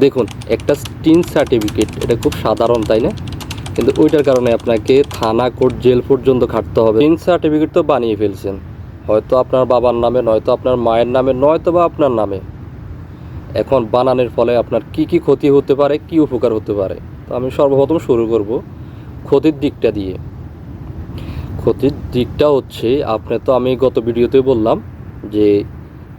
দেখুন, একটা tin certificate, এটা খুব সাধারণ, তাই না? কিন্তু ওইটার কারণে আপনাকে থানা কোর্ট জেল পর্যন্ত খাটতে হবে। টিন সার্টিফিকেট তো বানিয়ে ফেলছেন। হয়তো আপনার বাবার নামে, নয়তো আপনার মায়ের নামে, নয়তো বা আপনার নামে। এখন বানানোর ফলে আপনার কি কি ক্ষতি হতে পারে, কি উপকার হতে পারে? তো আমি সর্বপ্রথম শুরু করব ক্ষতির দিকটা দিয়ে। ক্ষতির দিকটা হচ্ছে, আপনি তো আমি গত ভিডিওতে বললাম যে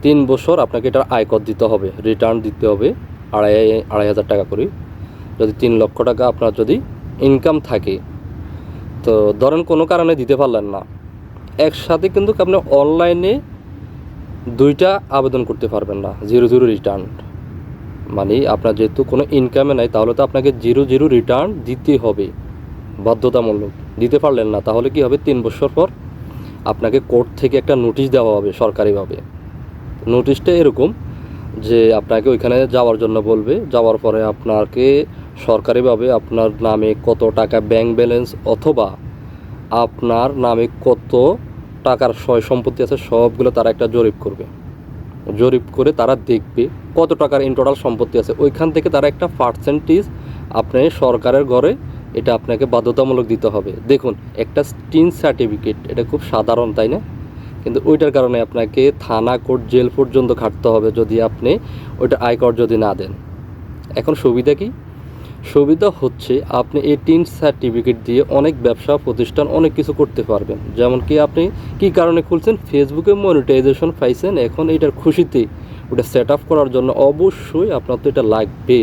তিন বছর আপনাকে এটার আয়কর দিতে হবে রিটার্ন দিতে হবে। আড়াই আড়াই হাজার টাকা করে। যদি তিন লক্ষ টাকা আপনার যদি ইনকাম থাকে, তো ধরেন কোনো কারণে দিতে পারলেন না, একসাথে কিন্তু আপনি অনলাইনে দুইটা আবেদন করতে পারবেন না জিরো জিরো রিটার্ন মানে আপনার যেহেতু কোনো ইনকামে নাই, তাহলে তো আপনাকে জিরো জিরো রিটার্ন দিতে হবে, বাধ্যতামূলক। দিতে পারলেন না, তাহলে কি হবে? তিন বছর পর আপনাকে কোর্ট থেকে একটা নোটিশ দেওয়া হবে সরকারিভাবে। নোটিশটা এরকম যে আপনাকে ওইখানে যাওয়ার জন্য বলবে, যাওয়ার পরে আপনাকে সরকারিভাবে আপনার নামে কত টাকা ব্যাংক ব্যালেন্স অথবা আপনার নামে কত টাকার সয় সম্পত্তি আছে সবগুলো তারা একটা জরিপ করবে। জরিপ করে তারা দেখবে কত টাকার ইন টোটাল সম্পত্তি আছে। ওইখান থেকে তারা একটা পার্সেন্টেজ আপনি সরকারের ঘরে এটা আপনাকে বাধ্যতামূলক দিতে হবে। দেখুন, একটা স্টিন সার্টিফিকেট এটা খুব সাধারণ, তাই না? কিন্তু ওইটার কারণে আপনাকে থানা কোর্ট জেল পর্যন্ত খাটতে হবে যদি আপনি ওইটা আয়কর যদি না দেন। এখন সুবিধা কি? সুবিধা হচ্ছে আপনি এই টিন সার্টিফিকেট দিয়ে অনেক ব্যবসা, প্রতিষ্ঠান অনেক কিছু করতে পারবেন। যেমন কি আপনি কি কারণে খুলছেন? ফেসবুকে মনিটাইজেশন পাইছেন, এখন এটার খুশিতে ওটা সেট আপ করার জন্য অবশ্যই আপনার তো এটা লাগবে।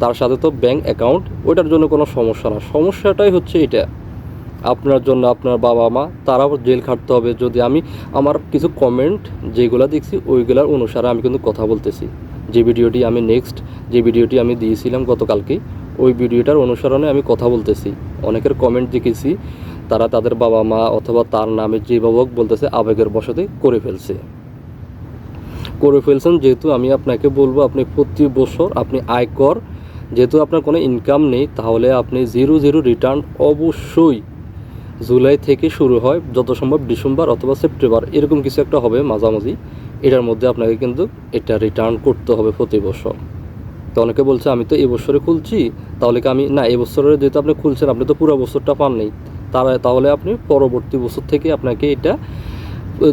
তার সাথে তো ব্যাংক অ্যাকাউন্ট ওইটার জন্য কোনো সমস্যা না। সমস্যাটাই হচ্ছে এটা। আপনার জন্য আপনার বাবা মা, তারাও জেল খাটতে হবে। যদি আমি আমার কিছু কমেন্ট যেগুলো দেখছি, ওইগুলোর অনুসারে আমি কিন্তু কথা বলতেছি। যে ভিডিওটি আমি নেক্সট যে ভিডিওটি আমি দিয়েছিলাম গতকালকে, ওই ভিডিওটার অনুসরণে আমি কথা বলতেছি। অনেকের কমেন্ট দেখেছি, তারা তাদের বাবা মা অথবা তার নামে যে বাবক বলতেছে, আবেগের বসতে করে ফেলছে। করে ফেলছেন যেহেতু আমি আপনাকে বলব, আপনি প্রতি বছর আপনি আয়কর, যেহেতু আপনার কোনো ইনকাম নেই, তাহলে আপনি জিরো জিরো রিটার্ন অবশ্যই জুলাই থেকে শুরু হয় যত সম্ভব ডিসেম্বর অথবা সেপ্টেম্বর, এরকম কিছু একটা হবে মাঝামাঝি। এটার মধ্যে আপনাকে কিন্তু এটা রিটার্ন করতে হবে প্রতি বছর। তো অনেকে বলছে, আমি তো এবছরে খুলছি, তাহলে কি আমি না এবছরে যেহেতু আপনি খুলছেন, আপনি তো পুরো বছরটা পান নেই তারা, তাহলে আপনি পরবর্তী বছর থেকে আপনাকে এটা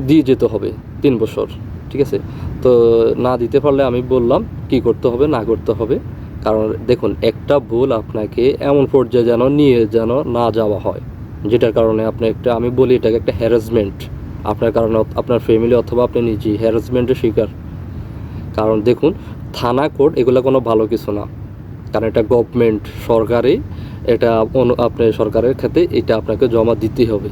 দিয়ে যেতে হবে তিন বছর, ঠিক আছে? তো না দিতে পারলে আমি বললাম, কি করতে হবে, না করতে হবে। কারণ দেখুন, একটা ভুল আপনাকে এমন পর্যায়ে যেন নিয়ে যেন না যাওয়া হয়। যেটার কারণে আপনি একটা, আমি বলি এটাকে একটা হ্যারাসমেন্ট আপনার কারণে আপনার ফ্যামিলি অথবা আপনি নিজেই হ্যারাসমেন্টের শিকার। কারণ দেখুন, থানা কোর্ট এগুলো কোনো ভালো কিছু না। কারণ এটা গভর্নমেন্ট সরকারি, এটা আপনি সরকারের ক্ষেত্রে এটা আপনাকে জমা দিতে হবে।